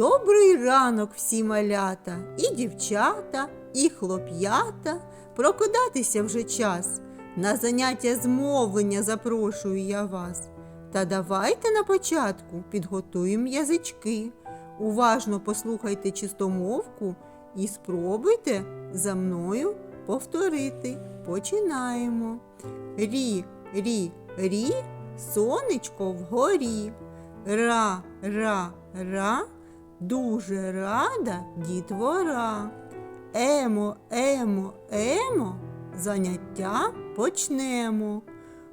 Добрий ранок всі малята, і дівчата, і хлоп'ята. Прокидатися вже час. На заняття з мовлення запрошую я вас. Та давайте на початку підготуємо язички. Уважно послухайте чистомовку і спробуйте за мною повторити. Починаємо. Рі, рі, рі, сонечко вгорі. Ра, ра, ра, дуже рада дітвора. Емо, емо, емо, заняття почнемо.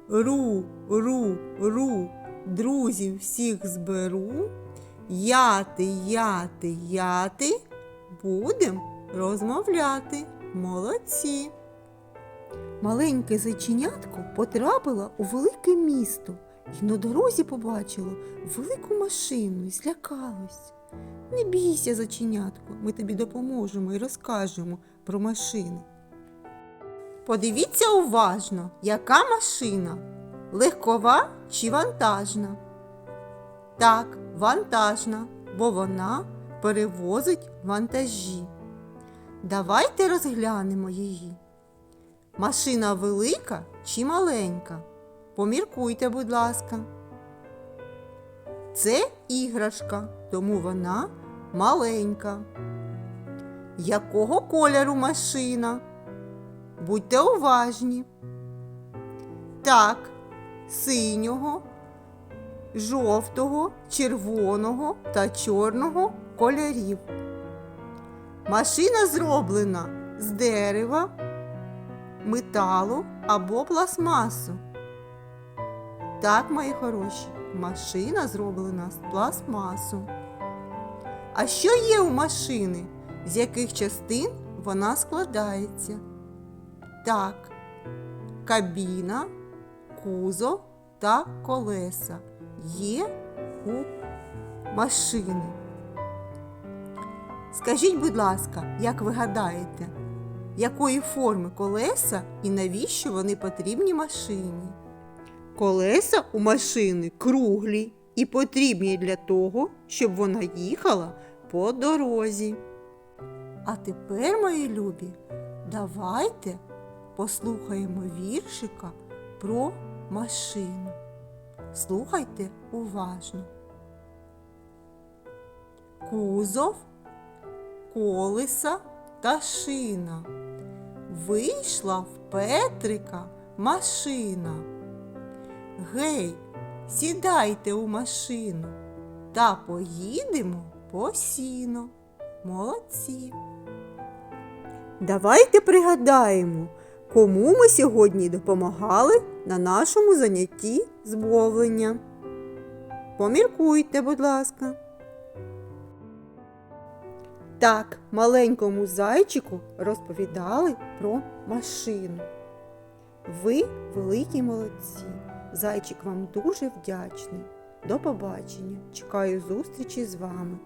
Ру, ру, ру, друзів всіх зберу. Яти, яти, яти, будем розмовляти. Молодці. Маленьке зайченятко потрапило у велике місто і на дорозі побачило велику машину і злякалось. Не бійся, зайченятко, ми тобі допоможемо і розкажемо про машини. Подивіться уважно, яка машина легкова чи вантажна? Так, вантажна, бо вона перевозить вантажі. Давайте розглянемо її. Машина велика чи маленька? Поміркуйте, будь ласка. Це іграшка, тому вона маленька. Якого кольору машина? Будьте уважні. Так, синього, жовтого, червоного та чорного кольорів. Машина зроблена з дерева, металу або пластмасу. Так, мої хороші, машина зроблена з пластмасу. А що є у машини? З яких частин вона складається? Так, кабіна, кузов та колеса є у машини. Скажіть, будь ласка, як ви гадаєте, якої форми колеса і навіщо вони потрібні машині? Колеса у машини круглі і потрібні для того, щоб вона їхала по дорозі. А тепер, мої любі, давайте послухаємо віршика про машину. Слухайте уважно. Кузов, колеса та шина. Вийшла в Петрика машина. Гей, сідайте у машину та поїдемо по сіно. Молодці. Давайте пригадаємо, кому ми сьогодні допомагали на нашому занятті з. Поміркуйте, будь ласка. Так, маленькому зайчику розповідали про машину. Ви великі молодці. Зайчик вам дуже вдячний. До побачення. Чекаю зустрічі з вами.